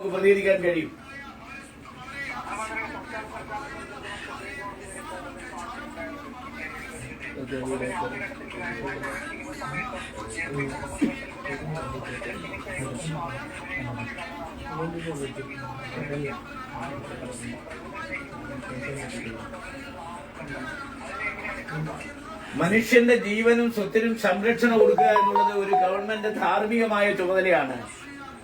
പ്രതികരിക്കാൻ കഴിയും. മനുഷ്യന്റെ ജീവനും സ്വത്തിനും സംരക്ഷണം കൊടുക്കുക എന്നുള്ളത് ഒരു ഗവൺമെന്റ് ധാർമ്മികമായ ചുമതലയാണ്.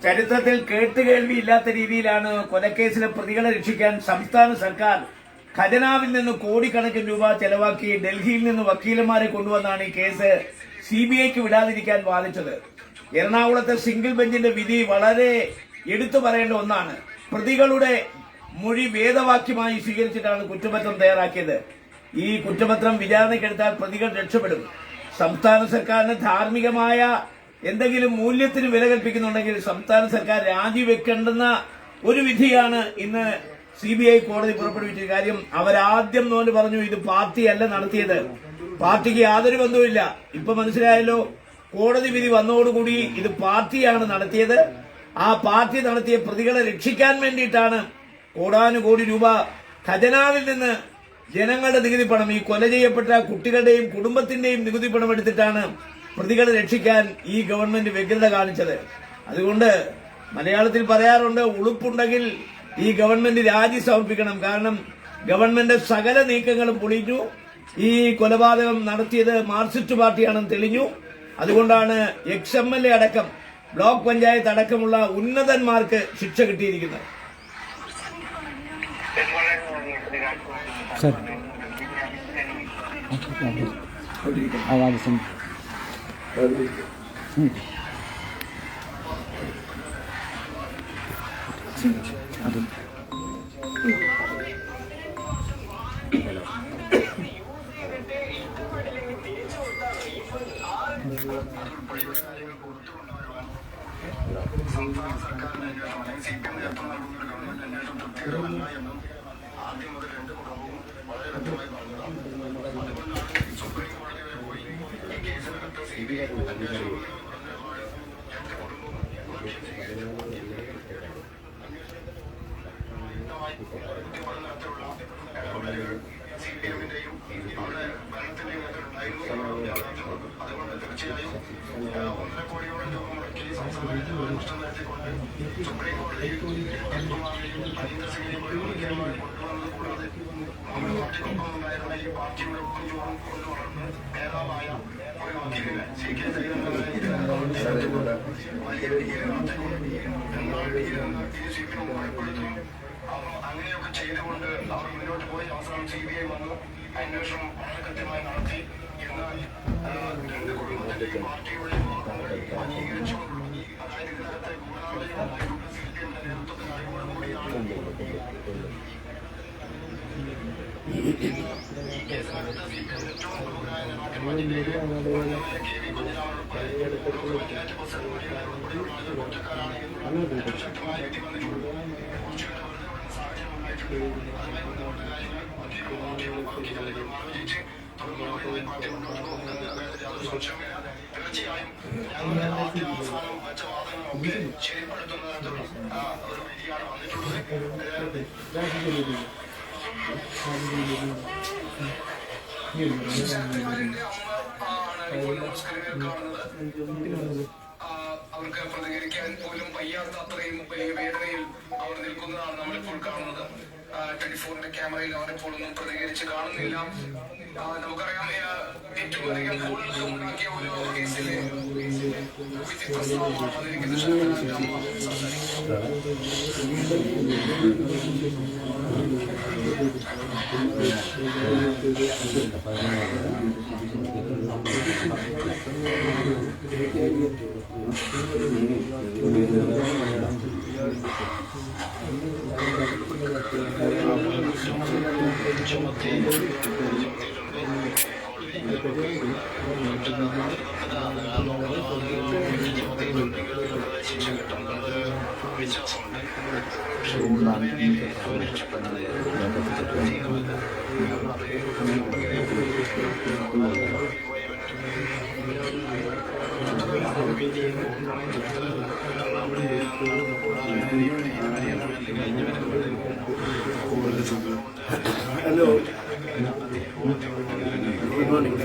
ചരിത്രത്തിൽ കേട്ടുകേൾവി ഇല്ലാത്ത രീതിയിലാണ് കൊലക്കേസിലെ പ്രതികളെ രക്ഷിക്കാൻ സംസ്ഥാന സർക്കാർ ഖജനാവിൽ നിന്ന് കോടിക്കണക്കിന് രൂപ ചെലവാക്കി ഡൽഹിയിൽ നിന്ന് വക്കീലന്മാരെ കൊണ്ടുവന്നാണ് ഈ കേസ് സി ബി ഐക്ക് വിടാതിരിക്കാൻ വാദിച്ചത്. എറണാകുളത്തെ സിംഗിൾ ബെഞ്ചിന്റെ വിധി വളരെ എടുത്തു പറയേണ്ട ഒന്നാണ്. പ്രതികളുടെ മൊഴി വേദവാക്യമായി സ്വീകരിച്ചിട്ടാണ് കുറ്റപത്രം തയ്യാറാക്കിയത്. ഈ കുറ്റപത്രം വിചാരണയ്ക്കെടുത്താൽ പ്രതികൾ രക്ഷപ്പെടും. സംസ്ഥാന സർക്കാരിന് ധാർമ്മികമായ എന്തെങ്കിലും മൂല്യത്തിന് വില കൽപ്പിക്കുന്നുണ്ടെങ്കിൽ സംസ്ഥാന സർക്കാർ രാജിവെക്കേണ്ടുന്ന ഒരു വിധിയാണ് ഇന്ന് സി ബി ഐ കോടതി പുറപ്പെടുവിച്ച കാര്യം. അവരാദ്യം നോൽ പറഞ്ഞു ഇത് പാർട്ടിയല്ല നടത്തിയത്. പാർട്ടിക്ക് യാതൊരു ബന്ധവുമില്ല. ഇപ്പൊ മനസ്സിലായല്ലോ കോടതി വിധി വന്നതോടുകൂടി ഇത് പാർട്ടിയാണ് നടത്തിയത്. ആ പാർട്ടി നടത്തിയ പ്രതികളെ രക്ഷിക്കാൻ വേണ്ടിയിട്ടാണ് കോടാനുകോടി രൂപ ഖജനാവിൽ നിന്ന് ജനങ്ങളുടെ നികുതി പണം ഈ കൊല ചെയ്യപ്പെട്ട കുട്ടികളുടെയും കുടുംബത്തിന്റെയും നികുതി പണം എടുത്തിട്ടാണ് പ്രതികളെ രക്ഷിക്കാൻ ഈ ഗവൺമെന്റ് വ്യഗ്രത കാണിച്ചത്. അതുകൊണ്ട് മലയാളത്തിൽ പറയാറുണ്ട് ഉളുപ്പുണ്ടെങ്കിൽ ഈ ഗവൺമെന്റ് രാജി സമർപ്പിക്കണം കാരണം ഗവൺമെന്റ് സകല നീക്കങ്ങളും പൊളിഞ്ഞു. ഈ കൊലപാതകം നടത്തിയത് മാർക്സിസ്റ്റ് പാർട്ടിയാണെന്ന് തെളിഞ്ഞു. അതുകൊണ്ടാണ് എക്സ് എം എൽ എ അടക്കം ബ്ലോക്ക് പഞ്ചായത്ത് അടക്കമുള്ള ഉന്നതന്മാർക്ക് ശിക്ഷ കിട്ടിയിരിക്കുന്നത്. അതും സംസ്ഥാന സർക്കാരിന്റെ അന്വേഷണമായി സി പി എം നേതൃത്വം നൽകുന്ന ഒരു ഗവൺമെന്റ് അന്വേഷണം തൃപ്തികരമല്ല എന്നും ആദ്യം മുതൽ രണ്ട് മുഖവും വളരെ വ്യക്തമായി അതായത് ഇതിനകത്തെ കോടിയോളം സി പി എമ്മിന്റെ നേതൃത്വത്തിൽ അറിവോടുകൂടിയാണ് ഈ കേസിനകത്ത് സി പി എം ഏറ്റവും പ്രമുഖനായ നാട്ടിൻപഞ്ചിന്റെ കെ വി കുഞ്ഞിരാമൻ ഉൾപ്പെടെ പഞ്ചായത്ത് പ്രസിഡന്റ് വഴികളെ ഉൾപ്പെടെയുള്ള ചെയ്തുകൊണ്ട് അവർ മുന്നോട്ട് പോയി അവസാനം സി ബി ഐ വന്നു അന്വേഷണം വളരെ കൃത്യമായി നടത്തി എന്നാൽ രണ്ട് വക്കീലും പാർട്ടിയും അംഗീകരിച്ചു അതായത് പോകുമെന്ന് കാര്യത്തിൽ യാതൊരു സംശയവുമില്ല തീർച്ചയായും ഞങ്ങളുടെ ആദ്യ അവസാനം വെച്ച വാദങ്ങളൊക്കെ ശരിപ്പെടുത്തുന്ന ഒരു വിധിയാണ് വന്നിട്ടുള്ളത് അവർക്ക് പ്രതികരിക്കാൻ പോലും വയ്യാത്ത അത്രയും വലിയ വേദനയിൽ അവർ നിൽക്കുന്നതാണ് നമ്മളിപ്പോൾ കാണുന്നത്. ട്വന്റി ഫോറിന്റെ ക്യാമറയിൽ അവരിപ്പോൾ ഒന്നും പ്രതികരിച്ച് കാണുന്നില്ല. നമുക്കറിയാം ഏറ്റവും അധികം കൂടുതൽ ഉണ്ടാക്കിയ ഒരു കേസിലെ വിധി സംസാരിക്കുന്നത് വിശ്വാസമുണ്ട് പക്ഷെ കൂടുതലാണ് എനിക്ക് അവനെ ഇഷ്ടപ്പെട്ടത് ഹലോ ഗുഡ് മോർണിംഗ്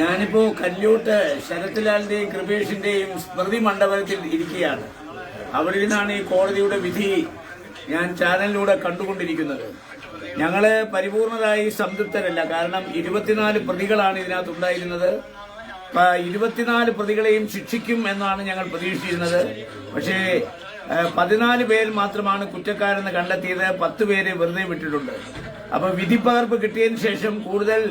ഞാനിപ്പോ കല്യോട്ട് ശരത്ലാലിന്റെയും കൃപേഷിന്റെയും സ്മൃതി മണ്ഡപത്തിൽ ഇരിക്കുകയാണ്. അവിടെ നിന്നാണ് ഈ കോടതിയുടെ വിധി ഞാൻ ചാനലിലൂടെ കണ്ടുകൊണ്ടിരിക്കുന്നത്. ഞങ്ങൾ പരിപൂർണരായി സംതൃപ്തരല്ല. കാരണം ഇരുപത്തിനാല് പ്രതികളാണ് ഇതിനകത്ത് ഉണ്ടായിരുന്നത് ഇരുപത്തിനാല് പ്രതികളെയും ശിക്ഷിക്കും എന്നാണ് ഞങ്ങൾ പ്രതീക്ഷിച്ചിരുന്നത്. പക്ഷേ പതിനാല് പേർ മാത്രമാണ് കുറ്റക്കാരെന്ന് കണ്ടെത്തിയത്. പത്ത് പേരെ വെറുതെ വിട്ടിട്ടുണ്ട്. അപ്പൊ വിധിപ്പകർപ്പ് കിട്ടിയതിന് ശേഷം കൂടുതൽ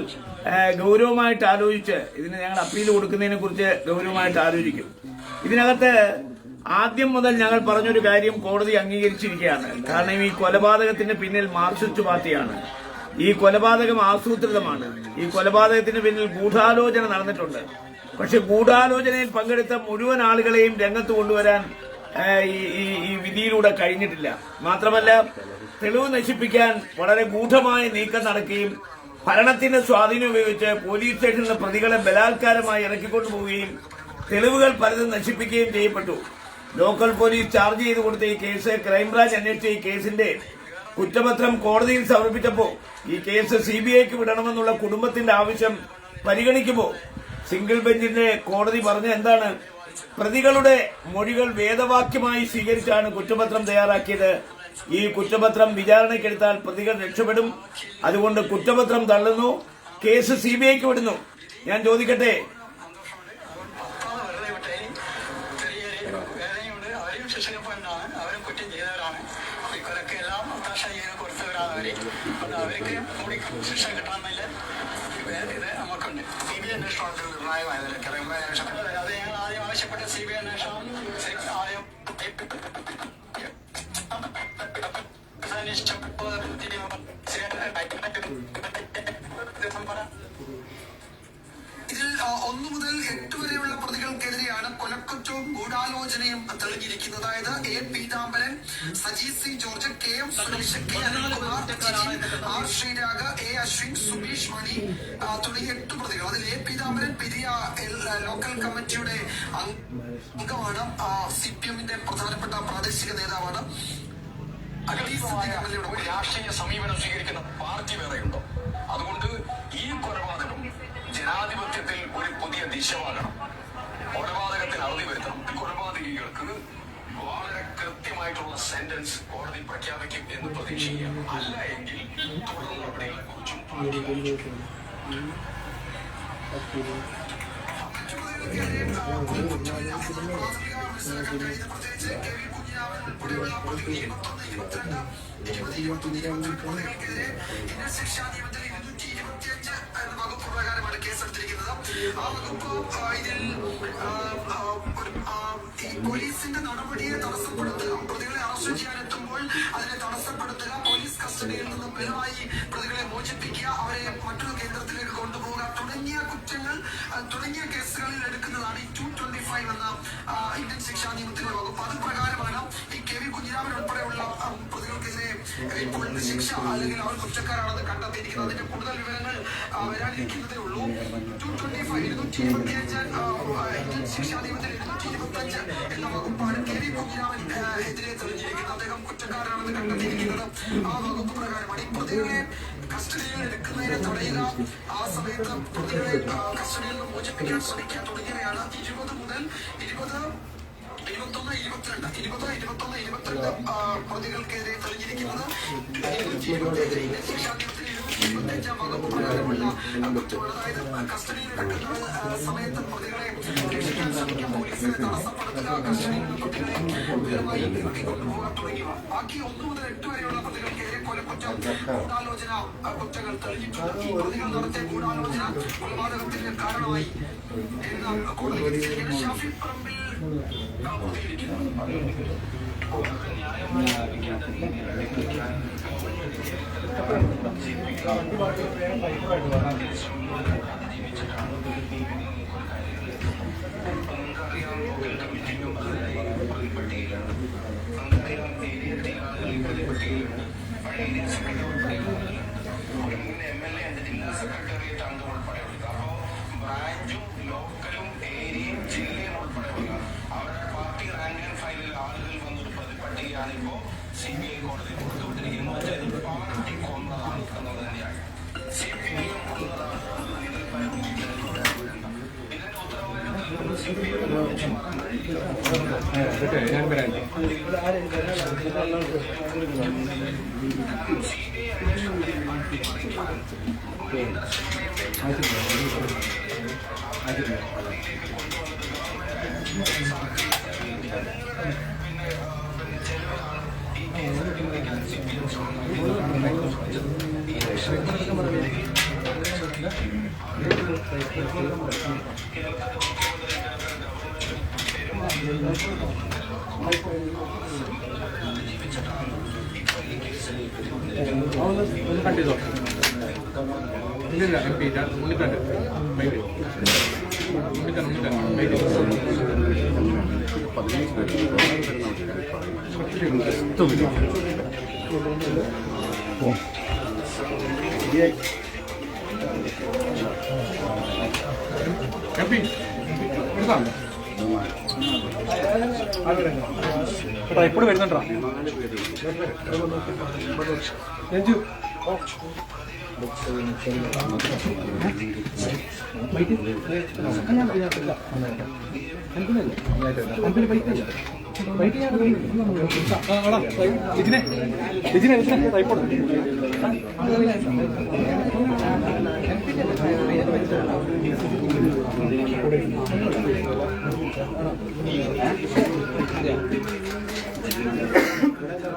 ഗൗരവമായിട്ട് ആലോചിച്ച് ഇതിന് ഞങ്ങൾ അപ്പീൽ കൊടുക്കുന്നതിനെ കുറിച്ച് ഗൗരവമായിട്ട് ആലോചിക്കും. ഇതിനകത്ത് ആദ്യം മുതൽ ഞങ്ങൾ പറഞ്ഞൊരു കാര്യം കോടതി അംഗീകരിച്ചിരിക്കുകയാണ്. കാരണം ഈ കൊലപാതകത്തിന് പിന്നിൽ മാർക്സിസ്റ്റ് പാർട്ടിയാണ്. ഈ കൊലപാതകം ആസൂത്രിതമാണ്. ഈ കൊലപാതകത്തിന് പിന്നിൽ ഗൂഢാലോചന നടന്നിട്ടുണ്ട്. പക്ഷെ ഗൂഢാലോചനയിൽ പങ്കെടുത്ത മുഴുവൻ ആളുകളെയും രംഗത്ത് കൊണ്ടുവരാൻ ഈ വിധിയിലൂടെ കഴിഞ്ഞിട്ടില്ല. മാത്രമല്ല തെളിവ് നശിപ്പിക്കാൻ വളരെ ഗൂഢമായ നീക്കം നടക്കുകയും ഭരണത്തിന്റെ സ്വാധീനം ഉപയോഗിച്ച് പോലീസ് സ്റ്റേഷനിലെ പ്രതികളെ ബലാത്കാരമായി ഇറക്കിക്കൊണ്ടുപോവുകയും തെളിവുകൾ പലതും നശിപ്പിക്കുകയും ചെയ്യപ്പെട്ടു. ലോക്കൽ പോലീസ് ചാർജ് ചെയ്ത് കൊടുത്ത ഈ കേസ് ക്രൈംബ്രാഞ്ച് അന്വേഷിച്ച ഈ കേസിന്റെ കുറ്റപത്രം കോടതിയിൽ സമർപ്പിച്ചപ്പോൾ ഈ കേസ് സി ബി ഐക്ക് വിടണമെന്നുള്ള കുടുംബത്തിന്റെ ആവശ്യം പരിഗണിക്കുമ്പോൾ സിംഗിൾ ബെഞ്ചിന്റെ കോടതി പറഞ്ഞ എന്താണ്? പ്രതികളുടെ മൊഴികൾ വേദവാക്യമായി സ്വീകരിച്ചാണ് കുറ്റപത്രം തയ്യാറാക്കിയത്. ഈ കുറ്റപത്രം വിചാരണയ്ക്കെടുത്താൽ പ്രതികൾ രക്ഷപ്പെടും. അതുകൊണ്ട് കുറ്റപത്രം തള്ളുന്നു. കേസ് സി ബി ഐക്ക് വിടുന്നു. ഞാൻ ചോദിക്കട്ടെ? അതായത് A Peethambaran Saji C George K. M. Suresh K. Anilkumar R. Sreerag A. Ashwin Subeesh Mani തുടങ്ങിയ എട്ട് പ്രതികൾ. അതിൽ എ. പീതാംബരൻ പെരിയ ലോക്കൽ കമ്മിറ്റിയുടെ അംഗമാണ്. സി പി എമ്മിന്റെ പ്രധാനപ്പെട്ട പ്രാദേശിക നേതാവാണ്. രാഷ്ട്രീയ സമീപനം സ്വീകരിക്കുന്ന പാർട്ടി വേറെയുണ്ടോ? അതുകൊണ്ട് ഈ കൊലപാതകം ജനാധിപത്യത്തിൽ ഒരു പുതിയ ദിശമാകണം. കൊലപാതകത്തിന് അറുതി വരുത്തണം. ഈ കൊലപാതകികൾക്ക് വളരെ കൃത്യമായിട്ടുള്ള സെന്റൻസ് കോടതി പ്രഖ്യാപിക്കും എന്ന് പ്രതീക്ഷിക്കാം അല്ല എങ്കിൽ തുടർ നടപടികളെ കുറിച്ചും കേസെടുത്തിരിക്കുന്നത് ആ വകുപ്പ് ഇതിൽ പോലീസിന്റെ നടപടിയെ തടസ്സപ്പെടുത്തുക. പ്രതികളെ അറസ്റ്റ് ചെയ്യാനെത്തുമ്പോൾ അതിനെ തടസ്സപ്പെടുത്തുക. പോലീസ് കസ്റ്റഡിയിൽ നിന്ന് പിണറായി പ്രതികളെ മോചിപ്പിക്കുക. അവരെ മറ്റൊരു കേന്ദ്രത്തിലേക്ക് കൊണ്ടുപോകുക. തുടങ്ങിയ കുറ്റങ്ങൾ തുടങ്ങിയ കേസുകളിൽ എടുക്കുന്നതാണ് ഈ ടു ട്വന്റി ഫൈവ് എന്ന ഇന്ത്യൻ ശിക്ഷാ നിയമത്തിന്റെ വകുപ്പ്. അത് പ്രകാരമാണ് ഈ കുഞ്ഞിരാമൻ ഉൾപ്പെടെയുള്ള പ്രതികൾക്കെതിരെ ഇപ്പോൾ ശിക്ഷ അല്ലെങ്കിൽ അവർ കുറ്റക്കാരാണെന്ന് കണ്ടെത്തിയിരിക്കുന്നത്. അതിന്റെ കൂടുതൽ വിവരങ്ങൾ വരാനിരിക്കുന്നതേ ഉള്ളൂ. ടു ട്വന്റി ഫൈവ് ഇരുന്നൂറ്റി ഇരുപത്തി അഞ്ച് ശിക്ഷാ നിയമത്തിൽ ഇരുന്നൂറ്റി ഇരുപത്തി അഞ്ച് എന്ന വകുപ്പാണ് കെ വി കുഞ്ഞിരാമൻ എതിരെ തെളിഞ്ഞിരിക്കുന്നത്. അദ്ദേഹം കുറ്റക്കാരാണെന്ന് കണ്ടെത്തിയിരിക്കുന്നത്. ആ വകുപ്പ് പ്രകാരമാണ്. ഈ പ്രതികളെ കസ്റ്റഡിയിൽ എടുക്കുന്നതിനെ തടയുക ആ സമയത്ത് പ്രതികളെ കസ്റ്റഡിയിൽ നിന്ന് മോചിപ്പിക്കാൻ ശ്രമിക്കുക തുടങ്ങിയവയാണ്. ഇരുപത് മുതൽ ഇരുപത് ഇരുപത്തൊന്ന് ഇരുപത്തിരണ്ട്. ഇരുപത് ഇരുപത്തൊന്ന് ഇരുപത്തിരണ്ട് പ്രതികൾക്കെതിരെ തെളിഞ്ഞിരിക്കുന്നത് ഇരുന്നൂറ്റി ഇരുപത്തിയഞ്ച് ഇന്ത്യൻ ശിക്ഷാ നിയമത്തിൽ ഇരുന്നൂറ്റി ഇരുപത്തിയഞ്ചാം വകുപ്പ് പ്രതികളെ രക്ഷിക്കാൻ ശ്രമിക്കുക പോലീസിനെ തടസ്സപ്പെടുത്തുക കസ്റ്റഡിയിൽ മുതൽ എട്ട് വരെയുള്ള പ്രതികൾക്കെതിരെ കൊലക്കുറ്റം ഗൂഢാലോചന കുറ്റങ്ങൾ തെളിഞ്ഞിട്ടുണ്ട്. ഈ പ്രതികൾ നടത്തിയ ഗൂഢാലോചന കൊലപാതകത്തിന് കാരണമായി. എന്ന് കോടതി ഷാഫി പഴയ സെക്രട്ടറി എം എൽ എ ജില്ലാ സെക്രട്ടേറിയറ്റ് ഒന്ന് എപ്പോഴും വരുന്നുണ്ടോ? രഞ്ജു. എം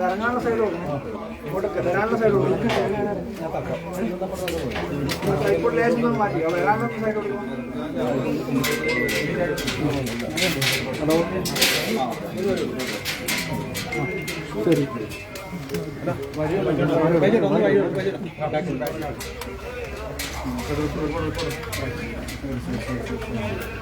ഇറങ്ങാനുള്ള സൈഡ് ഇങ്ങോട്ട് വരാനുള്ള സൈഡ് കൊടുക്കണം ലേശം മാറ്റി. വരാനുള്ള സൈഡ് കൊടുക്കണം മെമ്പർഷിപ്പ്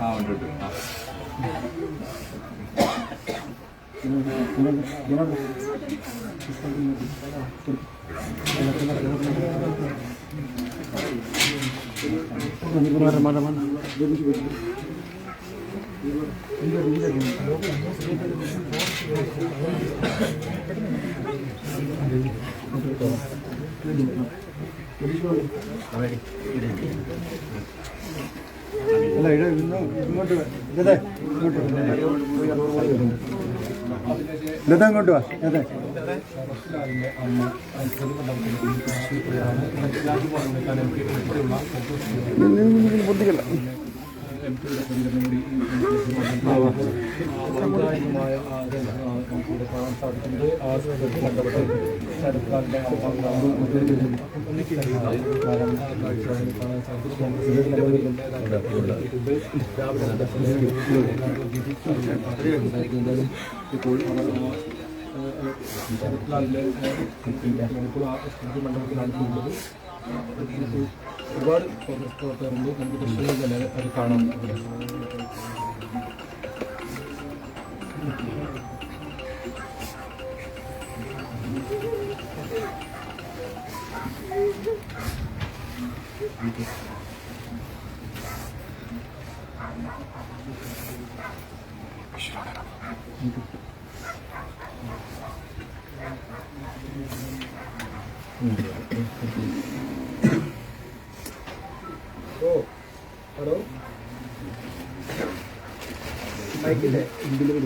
ആ ഉണ്ട് ഉണ്ട് ആ അല്ല ഇത് ഇന്ന് ഇങ്ങോട്ട് വാ. ഇതേ ഇങ്ങോട്ട് വാ. ഇതാ ഇങ്ങോട്ട് വാ അതെ ബുദ്ധിക്കല്ല ഒരുപാട് പ്രവർത്തകരുണ്ട് നമുക്ക് തൃശ്ശൂരിൽ തന്നെ അത് കാണാം ഹലോ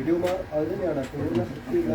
Vijayakumar അതിനെയാണ് പൂർണ ശക്തിയുള്ള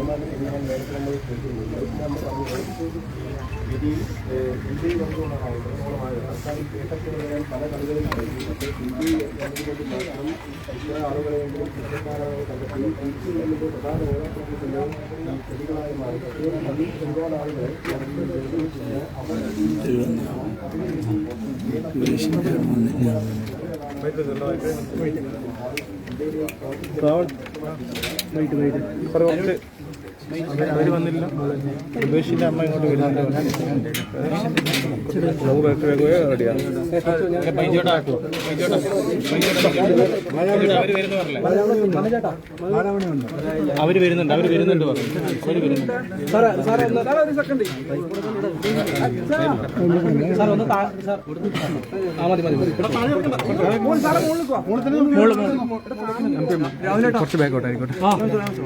പല കളികളും കളിക്കും പക്ഷേ ഹിന്ദി എന്നതുകൊണ്ട് മാത്രം ഇത്ര ആളുകളെങ്കിലും പുരുഷന്മാരായ കണ്ടെത്തി ഹിന്ദി പ്രധാന ഓരോരുത്തരുടെ പ്രതികളായി മാറി പക്ഷേ അതിൽ ഒരുപാട് ആളുകളെ അവർ അവർ വന്നില്ല. ഉപേക്ഷിന്റെ അമ്മ ഇങ്ങോട്ട് വരുന്നുണ്ട് അവർ വരുന്നുണ്ട് അവർ വരുന്നുണ്ട് പറഞ്ഞു. അവർ വരുന്നുണ്ട്. ആ മതി മതി. കുറച്ച് ബാക്കോട്ടായിക്കോട്ടെ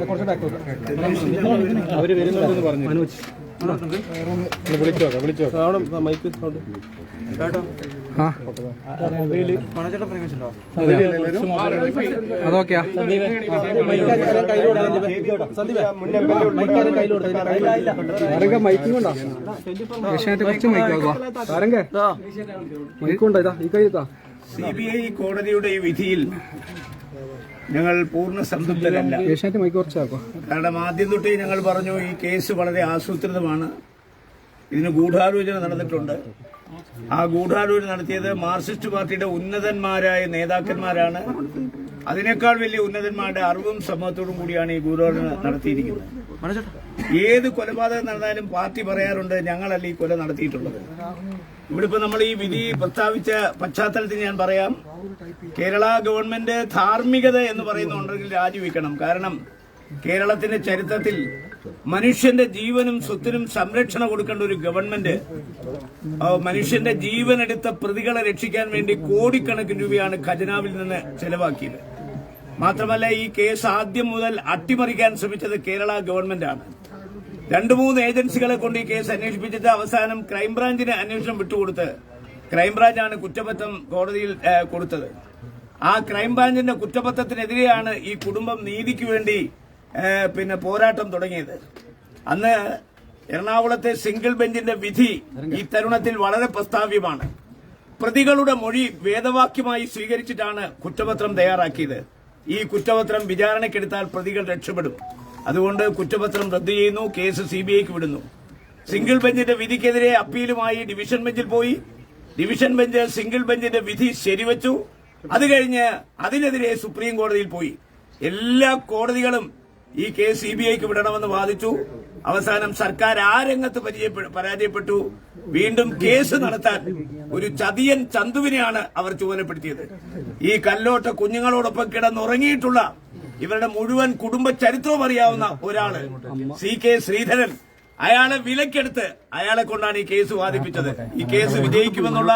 കുറച്ച് ബാക്കോട്ട് അവർ വരുന്നുണ്ടെന്ന് പറഞ്ഞു മനോജ്. വിളിച്ചോക്കാം വിളിച്ചു നോക്കാം അവിടെ മൈക്ക് അതൊക്കെയാ. മൈക്കും കൊണ്ടാ? ഏഷ്യാനെറ്റ് കുറച്ച് മൈക്കുണ്ടോ ഇതാ? ഈ കൈ ഇതാ. സി ബി ഐ കോടതിയുടെ ഈ വിധിയിൽ ഞങ്ങൾ പൂർണ സംതൃപ്തരല്ല. കാരണം ആദ്യം തൊട്ടേ ഞങ്ങൾ പറഞ്ഞു ഈ കേസ് വളരെ ആസൂത്രിതമാണ്. ഇതിന് ഗൂഢാലോചന നടന്നിട്ടുണ്ട്. ആ ഗൂഢാലോചന നടത്തിയത് മാർക്സിസ്റ്റ് പാർട്ടിയുടെ ഉന്നതന്മാരായ നേതാക്കന്മാരാണ്. അതിനേക്കാൾ വലിയ ഉന്നതന്മാരുടെ അറിവും സമ്മതത്തോടും കൂടിയാണ് ഈ ഗൂഢാലോചന നടത്തിയിരിക്കുന്നത്. ഏത് കൊലപാതകം നടന്നാലും പാർട്ടി പറയാറുണ്ട് ഞങ്ങളല്ല ഈ കൊല നടത്തിയിട്ടുള്ളത്. ഇവിടെ ഇപ്പൊ നമ്മൾ ഈ വിധി പ്രസ്താവിച്ച പശ്ചാത്തലത്തിൽ ഞാൻ പറയാം. കേരള ഗവൺമെന്റ് ധാർമ്മികത എന്ന് പറയുന്നുണ്ടെങ്കിൽ രാജിവെക്കണം. കാരണം കേരളത്തിന്റെ ചരിത്രത്തിൽ മനുഷ്യന്റെ ജീവനും സ്വത്തിനും സംരക്ഷണം കൊടുക്കേണ്ട ഒരു ഗവൺമെന്റ് മനുഷ്യന്റെ ജീവനെടുത്ത പ്രതികളെ രക്ഷിക്കാൻ വേണ്ടി കോടിക്കണക്കിന് രൂപയാണ് ഖജനാവിൽ നിന്ന് ചെലവാക്കിയത്. മാത്രമല്ല ഈ കേസ് ആദ്യം മുതൽ അട്ടിമറിക്കാൻ ശ്രമിച്ചത് കേരള ഗവൺമെന്റാണ്. രണ്ടു മൂന്ന് ഏജൻസികളെ കൊണ്ട് ഈ കേസ് അന്വേഷിപ്പിച്ചിട്ട് അവസാനം ക്രൈംബ്രാഞ്ചിന് അന്വേഷണം വിട്ടുകൊടുത്ത് ക്രൈംബ്രാഞ്ചാണ് കുറ്റപത്രം കോടതിയിൽ കൊടുത്തത്. ആ ക്രൈംബ്രാഞ്ചിന്റെ കുറ്റപത്രത്തിനെതിരെയാണ് ഈ കുടുംബം നീതിക്ക് വേണ്ടി പിന്നെ പോരാട്ടം തുടങ്ങിയത്. അന്ന് എറണാകുളത്തെ സിംഗിൾ ബെഞ്ചിന്റെ വിധി ഈ തരുണത്തിൽ വളരെ പ്രസ്താവ്യമാണ്. പ്രതികളുടെ മൊഴി വേദവാക്യമായി സ്വീകരിച്ചിട്ടാണ് കുറ്റപത്രം തയ്യാറാക്കിയത്. ഈ കുറ്റപത്രം വിചാരണയ്ക്കെടുത്താൽ പ്രതികൾ രക്ഷപ്പെടും. അതുകൊണ്ട് കുറ്റപത്രം റദ്ദു ചെയ്യുന്നു കേസ് സി ബി ഐക്ക് വിടുന്നു. സിംഗിൾ ബെഞ്ചിന്റെ വിധിക്കെതിരെ അപ്പീലുമായി ഡിവിഷൻ ബെഞ്ചിൽ പോയി. ഡിവിഷൻ ബെഞ്ച് സിംഗിൾ ബെഞ്ചിന്റെ വിധി ശരിവച്ചു. അത് കഴിഞ്ഞ് അതിനെതിരെ സുപ്രീം കോടതിയിൽ പോയി. എല്ലാ കോടതികളും ഈ കേസ് സി ബി ഐക്ക് വിടണമെന്ന് വാദിച്ചു. അവസാനം സർക്കാർ ആ രംഗത്ത് പരാജയപ്പെട്ടു. വീണ്ടും കേസ് നടത്താൻ ഒരു ചതിയൻ ചന്തുവിനെയാണ് അവർ ചുമതലപ്പെടുത്തിയത്. ഈ കല്ലോട്ട കുഞ്ഞുങ്ങളോടൊപ്പം കിടന്നുറങ്ങിയിട്ടുള്ള ഇവരുടെ മുഴുവൻ കുടുംബ ചരിത്രവും അറിയാവുന്ന ഒരാൾ സി കെ ശ്രീധരൻ. അയാളെ വിലക്കെടുത്ത് അയാളെ കൊണ്ടാണ് ഈ കേസ് വാദിപ്പിച്ചത്. ഈ കേസ് വിജയിക്കുമെന്നുള്ള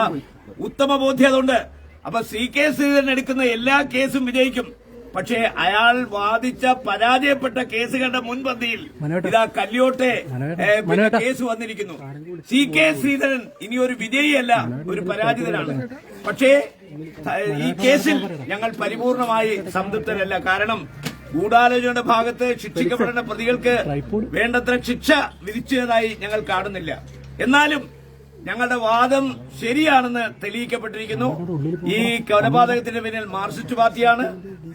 ഉത്തമ ബോധ്യതുണ്ട് അപ്പൊ സി കെ ശ്രീധരൻ എടുക്കുന്ന എല്ലാ കേസും വിജയിക്കും. പക്ഷേ അയാൾ വാദിച്ച പരാജയപ്പെട്ട കേസുകളുടെ മുൻപന്തിയിൽ ഇതാ കല്യോട്ടെ കേസ് വന്നിരിക്കുന്നു. സി കെ ശ്രീധരൻ ഇനി ഒരു വിജയിയല്ല ഒരു പരാജിതനാണ്. പക്ഷേ ഈ കേസിൽ ഞങ്ങൾ പരിപൂർണമായി സംതൃപ്തരല്ല. കാരണം ഗൂഢാലോചനയുടെ ഭാഗത്ത് ശിക്ഷിക്കപ്പെടേണ്ട പ്രതികൾക്ക് വേണ്ടത്ര ശിക്ഷ വിധിച്ചതായി ഞങ്ങൾ കാണുന്നില്ല. എന്നാലും ഞങ്ങളുടെ വാദം ശരിയാണെന്ന് തെളിയിക്കപ്പെട്ടിരിക്കുന്നു. ഈ കൊലപാതകത്തിന്റെ പിന്നിൽ മാർക്സിസ്റ്റ് പാർട്ടിയാണ്.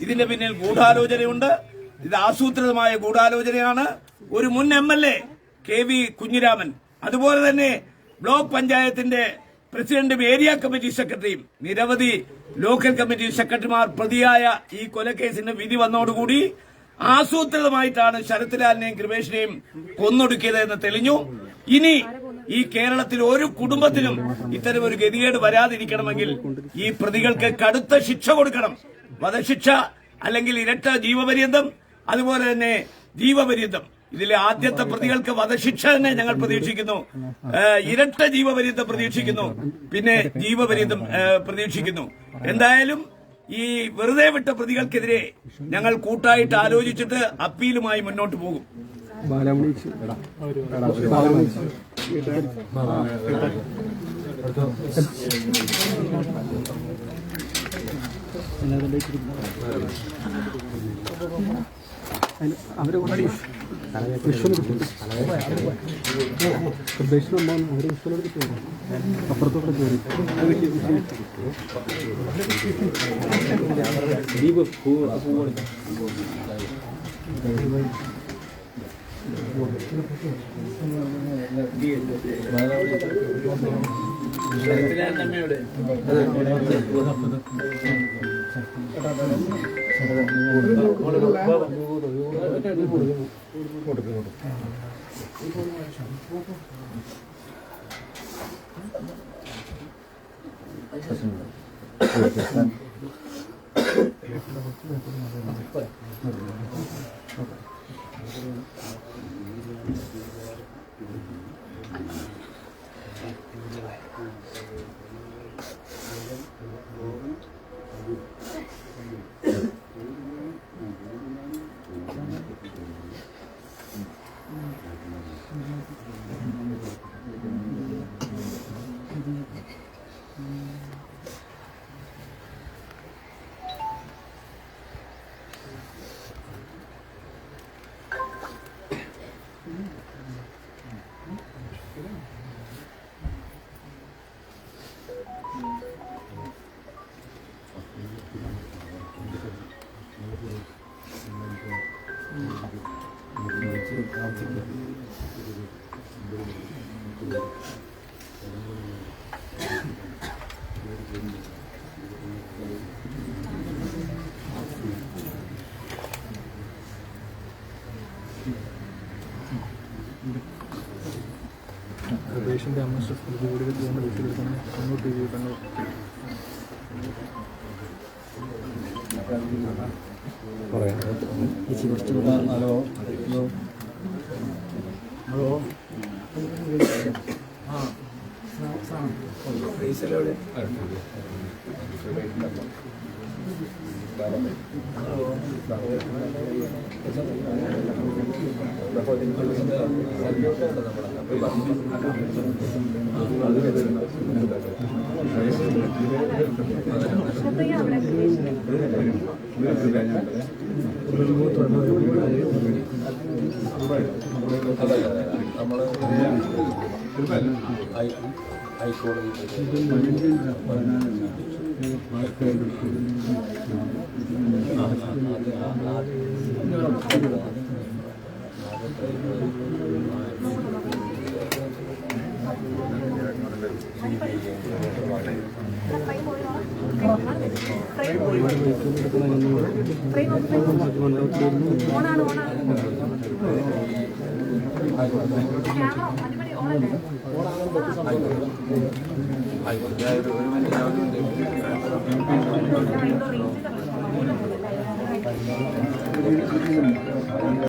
ഇതിന്റെ പിന്നിൽ ഗൂഢാലോചനയുണ്ട്. ഇത് ആസൂത്രിതമായ ഗൂഢാലോചനയാണ്. ഒരു മുൻ M L A K V Kunhiraman. അതുപോലെ തന്നെ ബ്ലോക്ക് പഞ്ചായത്തിന്റെ പ്രസിഡന്റും ഏരിയ കമ്മിറ്റി സെക്രട്ടറിയും നിരവധി ലോക്കൽ കമ്മിറ്റി സെക്രട്ടറിമാർ പ്രതിയായ ഈ കൊലക്കേസിന്റെ വിധി വന്നതോടുകൂടി ആസൂത്രിതമായിട്ടാണ് ശരത്ലാലിനെയും കൃപേഷിനെയും കൊന്നൊടുക്കിയത് എന്ന് തെളിഞ്ഞു. ഇനി ഈ കേരളത്തിൽ ഒരു കുടുംബത്തിനും ഇത്തരം ഒരു ഗതികേട് വരാതിരിക്കണമെങ്കിൽ ഈ പ്രതികൾക്ക് കടുത്ത ശിക്ഷ കൊടുക്കണം. വധശിക്ഷ അല്ലെങ്കിൽ ഇരട്ട ജീവപര്യന്തം അതുപോലെ തന്നെ ജീവപര്യന്തം. ഇതിലെ ആദ്യത്തെ പ്രതികൾക്ക് വധശിക്ഷ തന്നെ ഞങ്ങൾ പ്രതീക്ഷിക്കുന്നു. ഇരട്ട ജീവപര്യന്തം പ്രതീക്ഷിക്കുന്നു. പിന്നെ ജീവപര്യന്തം പ്രതീക്ഷിക്കുന്നു. എന്തായാലും ഈ വെറുതെ വിട്ട പ്രതികൾക്കെതിരെ ഞങ്ങൾ കൂട്ടായിട്ട് ആലോചിച്ചിട്ട് അപ്പീലുമായി മുന്നോട്ട് പോകും. അവരെ കൊണ്ടടി വിഷ്വലെടുക്കും പ്രദേശം അവരെ വിഷ്വലെടുത്ത് അപ്പുറത്തോടെ കയറി ദീപ് പൂ പ്രദേശിന്റെ അമ്മ സ്മൃതി കൂടി കൊണ്ട് വീട്ടിലെടുക്കണം അങ്ങോട്ട് ചെയ്യണം ഹലോ ഹലോ ഹലോ ആ Ghiền Mì Gõ ആയിക്കോട്ടെ ഒരു മിനിറ്റ്